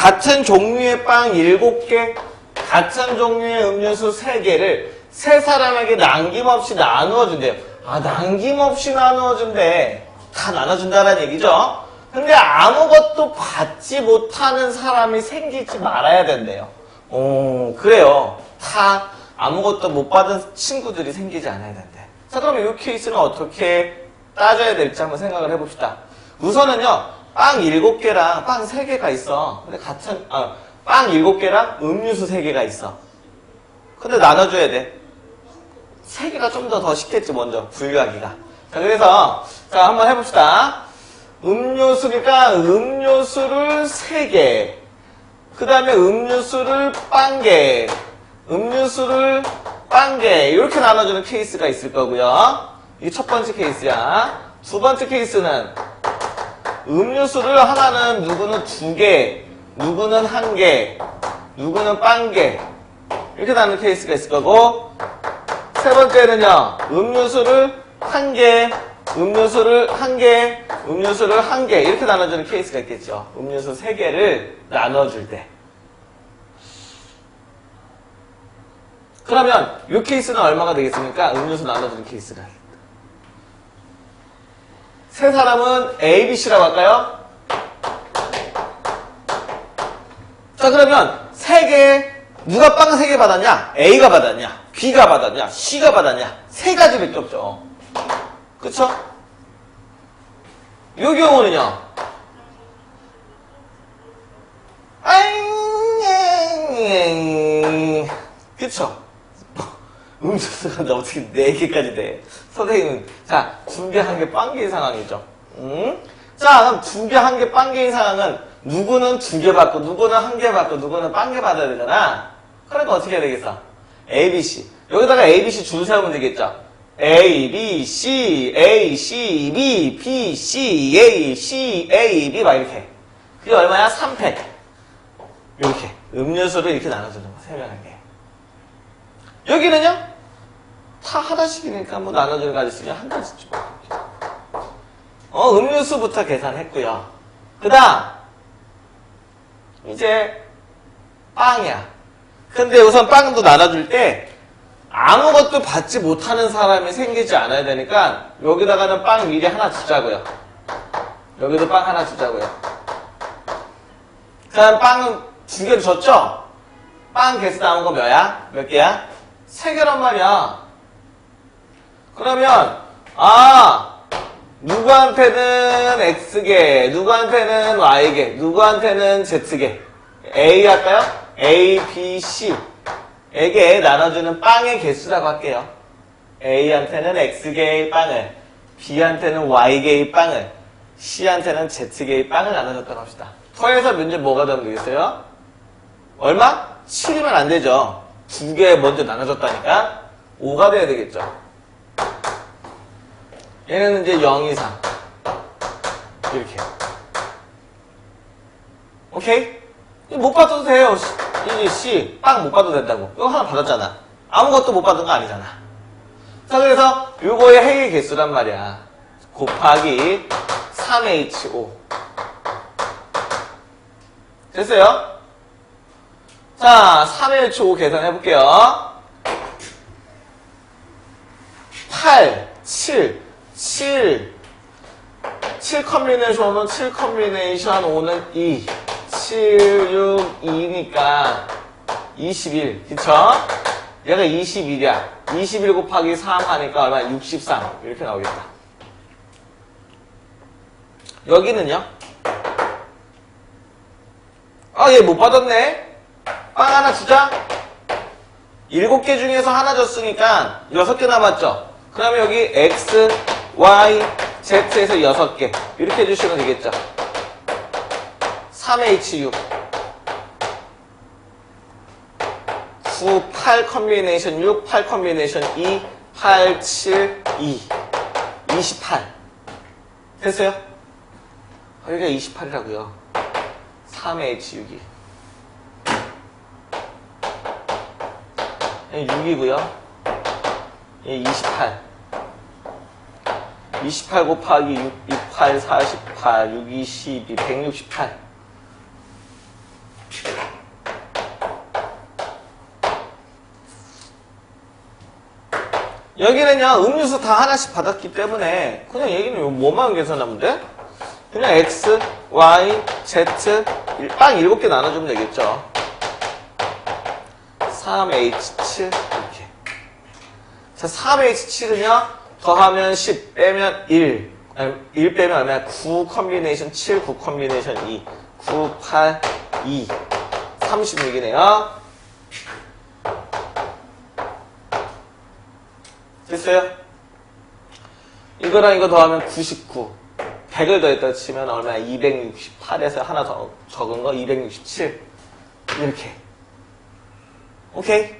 같은 종류의 빵 7개, 같은 종류의 음료수 3개를 세 사람에게 남김없이 나누어 준대요. 아, 남김없이 나누어 준대. 다 나눠준다는 얘기죠. 근데 아무것도 받지 못하는 사람이 생기지 말아야 된대요. 오, 그래요. 다 아무것도 못 받은 친구들이 생기지 않아야 된대. 자, 그럼 이 케이스는 어떻게 따져야 될지 한번 생각을 해봅시다. 우선은요, 빵 7개랑 빵 3개가 있어. 근데 같은, 아, 빵 7개랑 음료수 3개가 있어. 근데 나눠줘야 돼. 3개가 좀더더 쉽겠지, 먼저. 분류하기가. 자, 그래서, 자, 한번 해봅시다. 음료수니까 음료수를 3개. 그 다음에 음료수를 빵 개. 음료수를 빵 개. 이렇게 나눠주는 케이스가 있을 거고요. 이게 첫 번째 케이스야. 두 번째 케이스는 음료수를 하나는 누구는 두 개, 누구는 한 개, 누구는 빵 개. 이렇게 나누는 케이스가 있을 거고, 세 번째는요, 음료수를 한 개, 음료수를 한 개, 음료수를 한 개, 이렇게 나눠주는 케이스가 있겠죠. 음료수 세 개를 나눠줄 때. 그러면 이 케이스는 얼마가 되겠습니까? 음료수 나눠주는 케이스가. 세 사람은 A, B, C라고 할까요? 자, 그러면 세 개, 누가 빵 세 개 받았냐? A가 받았냐? B가 받았냐? C가 받았냐? 세 가지밖에 없죠. 그쵸? 요 경우는요. 아잉, 그쵸? 음수수가 나 어떻게 네 개까지 돼? 선생님, 자, 두 개, 한 개, 빵 개인 상황이죠. 음? 자, 그럼 두 개, 한 개, 빵 개인 상황은 누구는 두 개 받고, 누구는 한 개 받고, 누구는 빵개 받아야 되잖아. 그러니까 어떻게 해야 되겠어? A, B, C. 여기다가 A, B, C 줄 세우면 되겠죠? A, B, C, A, C, B, B, C, A, C, A, B 막 이렇게. 그게 얼마야? 3팩. 이렇게. 음료수를 이렇게 나눠주는 거, 세 명에게. 여기는요? 다 하나씩이니까 뭐 나눠주는 거 있으면 한 가지쯤. 어, 음료수부터 계산했고요. 그 다음, 이제, 빵이야. 근데 우선 빵도 나눠줄 때, 아무것도 받지 못하는 사람이 생기지 않아야 되니까, 여기다가는 빵 미리 하나 주자고요. 여기도 빵 하나 주자고요. 그 다음 빵은 두 개를 줬죠? 빵 개수 나온 거 몇야? 몇 개야? 세 개란 말이야. 그러면, 아, 누구한테는 X개, 누구한테는 Y개, 누구한테는 Z개. A 할까요? A, B, C. 에게 나눠주는 빵의 개수라고 할게요. A한테는 X개의 빵을, B한테는 Y개의 빵을, C한테는 Z개의 빵을 나눠줬다고 합시다. 터에서 문제 뭐가 되면 되겠어요? 얼마? 7이면 안 되죠. 두개 먼저 나눠줬다니까 5가 돼야 되겠죠. 얘는 이제 0 이상. 이렇게. 오케이? 못 받아도 돼요. 이제 C. 빵 못 받아도 된다고. 이거 하나 받았잖아. 아무것도 못 받은 거 아니잖아. 자, 그래서 요거의 핵의 개수란 말이야. 곱하기 3H5. 됐어요? 자, 3H5 계산해 볼게요. 8, 7, 7, 7 컴비네이션 5는 7 컴비네이션 5는 2, 7, 6, 2니까 21, 그쵸? 얘가 21이야. 21 곱하기 3 하니까 얼마? 63. 이렇게 나오겠다. 여기는요? 아, 얘 못 받았네? 빵 하나 주자? 일곱 개 중에서 하나 줬으니까 여섯 개 남았죠? 그러면 여기 X, Y, Z에서 여섯 개. 이렇게 해주시면 되겠죠? 3H6. 9, 8 컨비네이션 6, 8 컨비네이션 2, 8, 7, 2. 28. 됐어요? 아, 여기가 28이라고요. 3H6이. 6이고요. 예, 28. 28 곱하기 6, 68, 48, 622, 168. 여기는요, 음료수 다 하나씩 받았기 때문에, 그냥 얘기는 뭐만 계산하면 돼? 그냥 X, Y, Z, 딱 7개 나눠주면 되겠죠. 3H7, 이렇게. 자, 3H7은요, 더하면 10, 빼면 1. 아니, 1 빼면 얼마야? 9 컨비네이션 7, 9 컨비네이션 2. 9, 8, 2. 36이네요. 됐어요? 이거랑 이거 더하면 99. 100을 더했다 치면 얼마야? 268에서 하나 더 적은 거 267. 이렇게. 오케이?